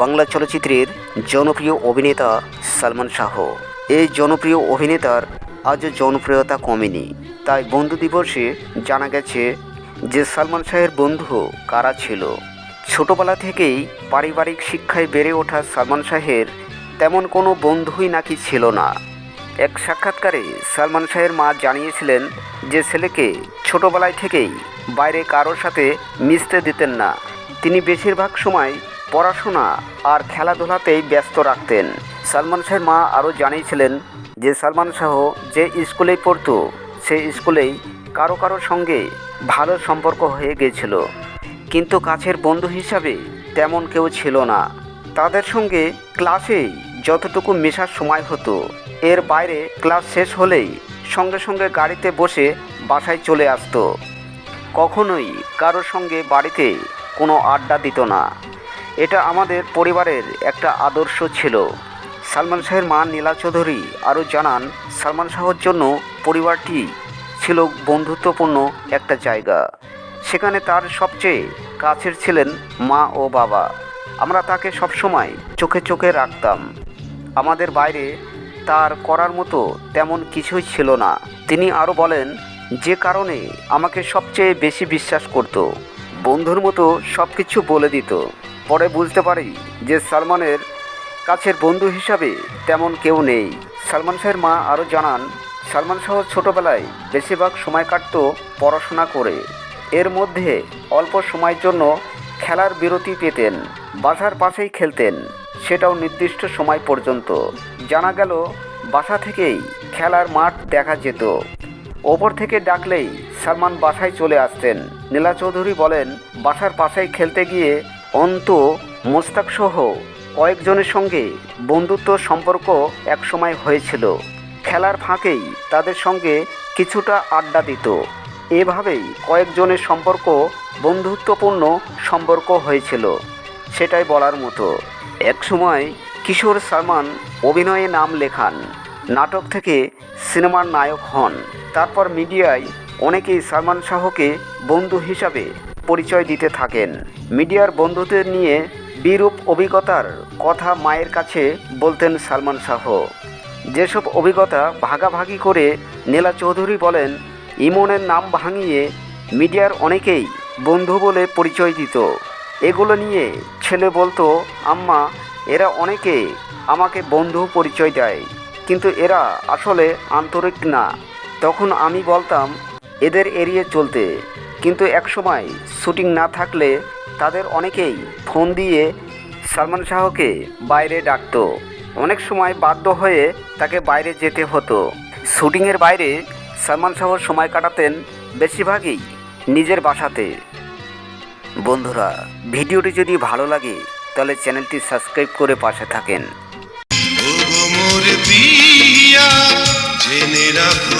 বাংলা চলচ্চিত্রের জনপ্রিয় অভিনেতা সালমান শাহ। এই জনপ্রিয় অভিনেতার আজও জনপ্রিয়তা কমেনি। তাই বন্ধু দিবসে জানা গেছে যে সালমান শাহের বন্ধু কারা ছিল। ছোটবেলা থেকেই পারিবারিক শিক্ষায় বেড়ে ওঠা সালমান শাহের তেমন কোনো বন্ধুই নাকি ছিল না। এক সাক্ষাৎকারে সালমান শাহের মা জানিয়েছিলেন যে ছেলেকে ছোটবেলায় থেকেই বাইরে কারোর সাথে মিশতে দিতেন না। তিনি বেশিরভাগ সময় পড়াশোনা আর খেলাধুলাতেই ব্যস্ত রাখতেন। সালমান শাহের মা আরও জানিয়েছিলেন যে, সালমান শাহ যে স্কুলেই পড়তো, সেই স্কুলেই কারও কারও সঙ্গে ভালো সম্পর্ক হয়ে গিয়েছিল। কিন্তু কাছের বন্ধু হিসাবে তেমন কেউ ছিল না। তাদের সঙ্গে ক্লাসেই যতটুকু মেশার সময় হতো, এর বাইরে ক্লাস শেষ হলেই সঙ্গে সঙ্গে গাড়িতে বসে বাসায় চলে আসতো। কখনোই কারোর সঙ্গে বাড়িতে কোনো আড্ডা দিত না। এটা আমাদের পরিবারের একটা আদর্শ ছিল। সালমান শাহের মা নীলা চৌধুরী আরও জানান, সালমান শাহর জন্য পরিবারটি ছিল বন্ধুত্বপূর্ণ একটা জায়গা। সেখানে তার সবচেয়ে কাছের ছিলেন মা ও বাবা। আমরা তাকে সবসময় চোখে চোখে রাখতাম। আমাদের বাইরে তার করার মতো তেমন কিছুই ছিল না। তিনি আরও বলেন, যে কারণে আমাকে সবচেয়ে বেশি বিশ্বাস করত। বন্ধুর মতো সব কিছু বলে দিত। পরে বুঝতে পারি যে সালমানের কাছের বন্ধু হিসাবে তেমন কেউ নেই। সালমান শাহের মা আরও জানান, সালমান শাহ ছোটোবেলায় বেশিরভাগ সময় কাটত পড়াশোনা করে। এর মধ্যে অল্প সময়ের জন্য খেলার বিরতি পেতেন, বাসার পাশেই খেলতেন। সেটাও নির্দিষ্ট সময় পর্যন্ত। জানা গেল, বাসা থেকেই খেলার মাঠ দেখা যেত। ওপর থেকে ডাকলেই সালমান বাসায় চলে আসতেন। নীলা চৌধুরী বলেন, বাসার পাশেই খেলতে গিয়ে অন্ত, মোস্তাক সহ কয়েকজনের সঙ্গে বন্ধুত্ব সম্পর্ক একসময় হয়েছিল। খেলার ফাঁকেই তাদের সঙ্গে কিছুটা আড্ডা দিত। এভাবেই কয়েকজনের সম্পর্ক বন্ধুত্বপূর্ণ সম্পর্ক হয়েছিল, সেটাই বলার মতো। একসময় কিশোর সালমান অভিনয়ে নাম লেখান, নাটক থেকে সিনেমার নায়ক হন। তারপর মিডিয়ায় অনেকেই সালমান শাহকে বন্ধু হিসাবে পরিচয় দিতে থাকেন। মিডিয়ার বন্ধুদের নিয়ে বিরূপ অভিজ্ঞতার কথা মায়ের কাছে বলতেন সালমান শাহ। যেসব অভিজ্ঞতা ভাগাভাগি করে নীলা চৌধুরী বলেন, ইমনের নাম ভাঙিয়ে মিডিয়ার অনেকেই বন্ধু বলে পরিচয় দিত। এগুলো নিয়ে ছেলে বলতো, আম্মা, এরা অনেকে আমাকে বন্ধু পরিচয় দেয়, কিন্তু এরা আসলে আন্তরিক না। তখন আমি বলতাম, এদের এড়িয়ে চলতে। কিন্তু একসময় শুটিং না থাকলে তাদের অনেকেই ফোন দিয়ে সালমান শাহকে বাইরে ডাকতো। অনেক সময় বাধ্য হয়ে তাকে বাইরে যেতে হতো। শুটিংয়ের বাইরে সালমান শাহ সময় কাটাতেন বেশিরভাগই নিজের বাসাতে। বন্ধুরা, ভিডিওটি যদি ভালো লাগে, তাহলে চ্যানেলটি সাবস্ক্রাইব করে পাশে থাকেন। জেনে রাখো